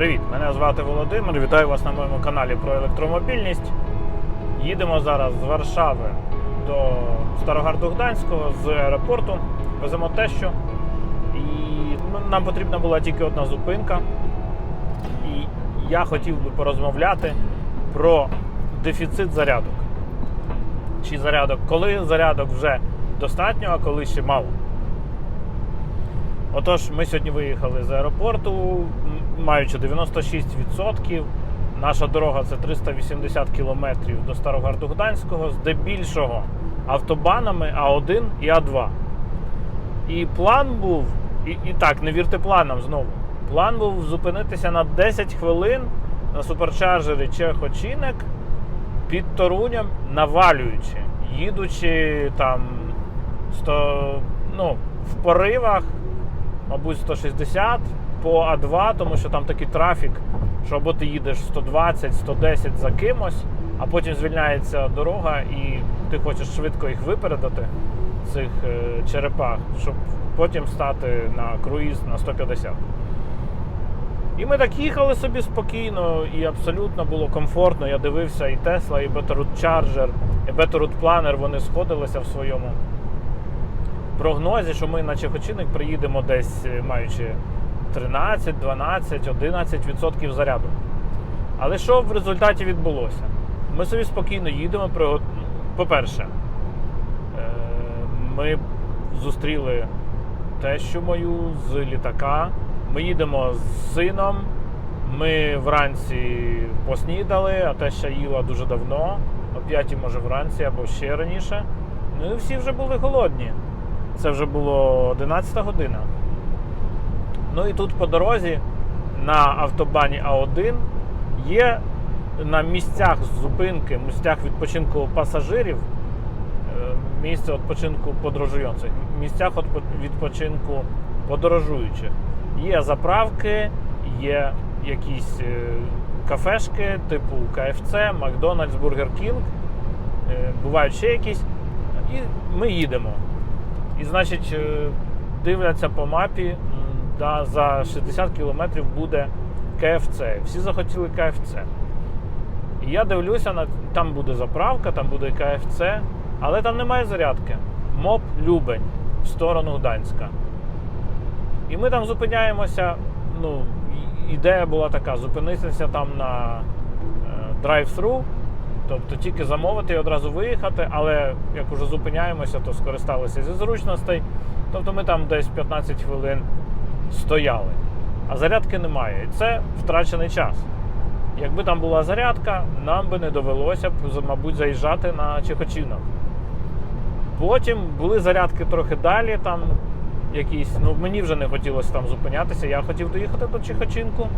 Привіт! Мене звати Володимир. Вітаю вас на моєму каналі про електромобільність. Їдемо зараз з Варшави до Старогарду Гданського з аеропорту. Веземо тещу. І ну, нам потрібна була тільки одна зупинка. І я хотів би порозмовляти про дефіцит зарядок. Чи зарядок, коли зарядок вже достатньо, а коли ще мало. Отож, ми сьогодні виїхали з аеропорту, маючи 96%. Наша дорога це 380 кілометрів до Старогарду Гданського, здебільшого автобанами А1 і А2. І план був, і, і так, не вірте планам знову. План був зупинитися на 10 хвилин на суперчарджері Чехочинек під Торунем, навалюючи, їдучи там 100, ну, в поривах, мабуть, 160 по А2, тому що там такий трафік, що або ти їдеш 120-110 за кимось, а потім звільняється дорога, і ти хочеш швидко їх випередити, цих е, черепах, щоб потім стати на круїз на 150. І ми так їхали собі спокійно, і абсолютно було комфортно. Я дивився і Tesla, і Betterroot Charger, і Betterroot Planner, вони сходилися в своєму прогнозі, що ми на Чехочинник приїдемо десь е, маючи 13, 12, 11% заряду. Але що в результаті відбулося? Ми собі спокійно їдемо. По-перше, е, ми зустріли тещу мою з літака. Ми їдемо з сином. Ми вранці поснідали, а теща їла дуже давно, о 5 може вранці або ще раніше. Ну і всі вже були голодні. Це вже було 11 година. Ну і тут по дорозі на автобані А1 є на місцях зупинки, місцях відпочинку пасажирів, е, місце відпочинку подорожуючих, місцях відпочинку подорожуючих. Є заправки, є якісь е, кафешки типу КФЦ, Макдональдс, Бургер Кінг, е, бувають ще якісь. І ми їдемо. І, значить, дивляться по мапі, да, за 60 кілометрів буде КФЦ. Всі захотіли КФЦ. І я дивлюся, на, там буде заправка, там буде КФЦ, але там немає зарядки. МОП Любень в сторону Гданська. І ми там зупиняємося. Ну, ідея була така: зупинитися там на е, драйв-тру, тобто тільки замовити і одразу виїхати, але як уже зупиняємося, то скористалися зі зручностей. Тобто ми там десь 15 хвилин стояли, а зарядки немає. І це втрачений час. Якби там була зарядка, нам би не довелося б, мабуть, заїжджати на Чехочинок. Потім були зарядки трохи далі, там якісь. Ну, мені вже не хотілося там зупинятися, я хотів доїхати до Чехочинку.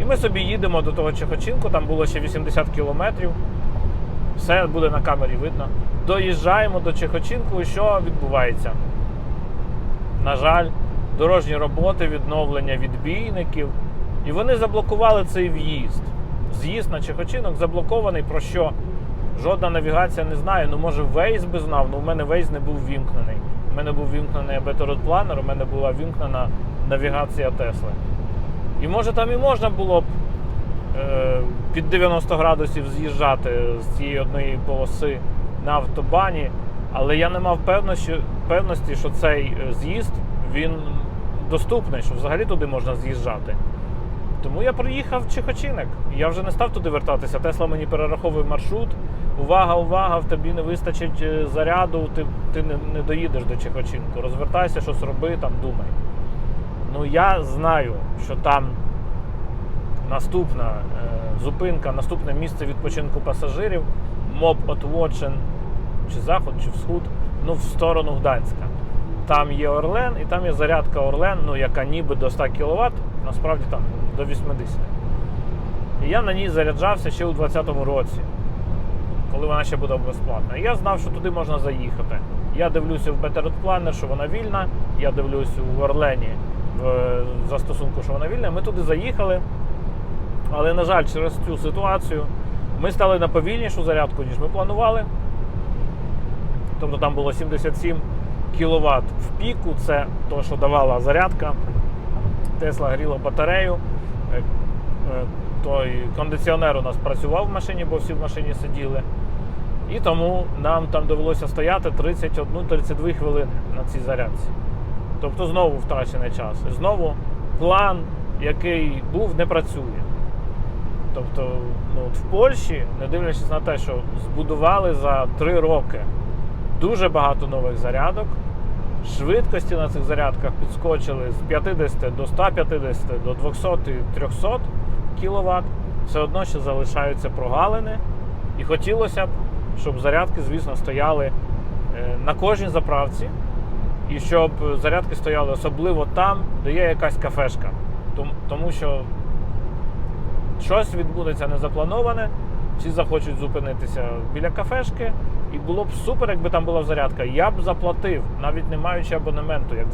І ми собі їдемо до того Чехочинку, там було ще 80 кілометрів. Все буде на камері видно. Доїжджаємо до Чехочинку, і що відбувається? На жаль, дорожні роботи, відновлення відбійників. І вони заблокували цей в'їзд. З'їзд на Чехочинок заблокований, про що жодна навігація не знає. Ну, може, Waze би знав, але у мене Waze не був вімкнений. У мене був вімкнений Planner, у мене була вімкнена навігація Тесли. І може там і можна було б е, під 90 градусів з'їжджати з цієї одної полоси на автобані, але я не мав певності, певності, що цей е, з'їзд він доступний, що взагалі туди можна з'їжджати. Тому я приїхав в Чехочинок. Я вже не став туди вертатися. Тесла мені перераховує маршрут. Увага, увага, в тобі не вистачить е, заряду, ти, ти не, не доїдеш до Чехочинку. Розвертайся, щось роби, там думай. Ну я знаю, що там наступна е, зупинка, наступне місце відпочинку пасажирів, МОБ Отвочен, чи заход, чи всход, ну в сторону Гданська. Там є Орлен і там є зарядка Орлен, ну, яка ніби до 100 кВт, насправді там до 80. І я на ній заряджався ще у 2020 році, коли вона ще була безплатна. Я знав, що туди можна заїхати. Я дивлюся в Betterroad Planner, що вона вільна. Я дивлюся в Орлені в застосунку, що вона вільна. Ми туди заїхали. Але, на жаль, через цю ситуацію ми стали на повільнішу зарядку, ніж ми планували. Тобто там було 77 кВт в піку, це то, що давала зарядка. Тесла гріла батарею. е, е, той кондиціонер у нас працював в машині, бо всі в машині сиділи. І тому нам там довелося стояти 31-32 хвилини на цій зарядці. Тобто знову втрачений час. Знову план, який був, не працює. Тобто, ну, от в Польщі, не дивлячись на те, що збудували за 3 роки дуже багато нових зарядок, швидкості на цих зарядках підскочили з 50 до 150 до 200 і 300 кВт, все одно ще залишаються прогалини. І хотілося б, щоб зарядки, звісно, стояли е, на кожній заправці, і щоб зарядки стояли особливо там, де є якась кафешка. Тому що щось відбудеться незаплановане, всі захочуть зупинитися біля кафешки, і було б супер, якби там була зарядка. Я б заплатив, навіть не маючи абонементу. Як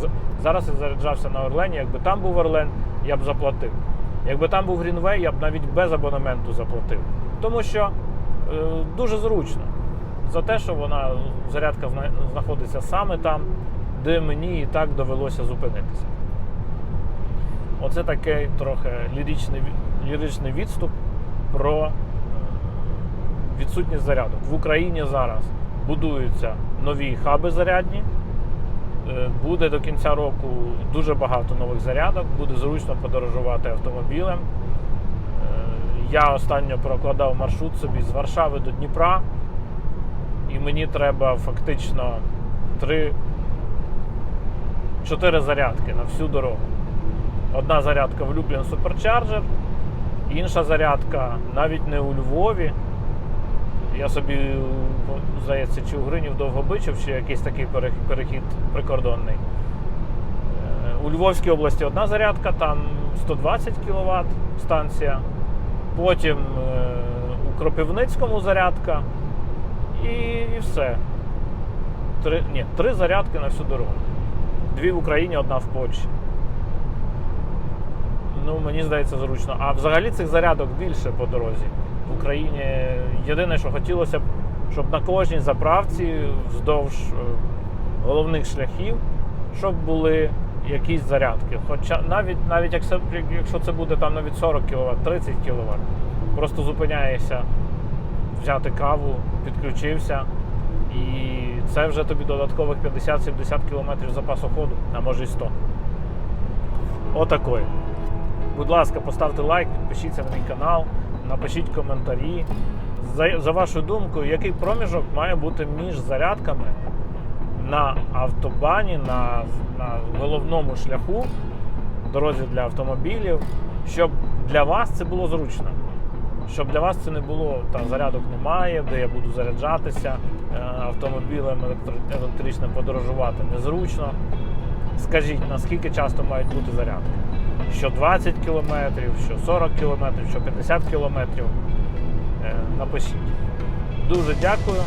зараз я заряджався на Орлені, якби там був Орлен, я б заплатив. Якби там був Грінвей, я б навіть без абонементу заплатив. Тому що е, дуже зручно за те, що вона зарядка знаходиться саме там, де мені і так довелося зупинитися. Оце такий трохи ліричний, ліричний відступ про відсутність зарядок. В Україні зараз будуються нові хаби зарядні. Е, Буде до кінця року дуже багато нових зарядок, буде зручно подорожувати автомобілем. Е, Я останньо прокладав маршрут собі з Варшави до Дніпра, і мені треба фактично 3 4 зарядки на всю дорогу. Одна зарядка в Люблін Суперчарджер, інша зарядка навіть не у Львові. Я собі, здається, чи у Гринів Довгобичів, чи якийсь такий перехід прикордонний. Е, У Львовській області одна зарядка, там 120 кВт станція. Потім е, у Кропивницькому зарядка. І, і все. Три, ні, три зарядки на всю дорогу. Дві в Україні, одна в Польщі. Ну, мені здається, зручно. А взагалі цих зарядок більше по дорозі. В Україні єдине, що хотілося б, щоб на кожній заправці вздовж е, головних шляхів, щоб були якісь зарядки. Хоча навіть навіть якщо, це буде там навіть 40 кВт, 30 кВт, просто зупиняєшся взяти каву, підключився, і це вже тобі додаткових 50-70 км запасу ходу, а може і 100. Отакої. Будь ласка, поставте лайк, підпишіться на мій канал, напишіть коментарі. За, за вашу думку, який проміжок має бути між зарядками на автобані, на, на головному шляху, дорозі для автомобілів, щоб для вас це було зручно. Щоб для вас це не було, та зарядок немає, де я буду заряджатися, е, автомобілем електричним подорожувати незручно. Скажіть, наскільки часто мають бути зарядки? Що 20 км, що 40 км, що 50 км. Напишіть. Дуже дякую.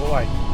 Бувайте.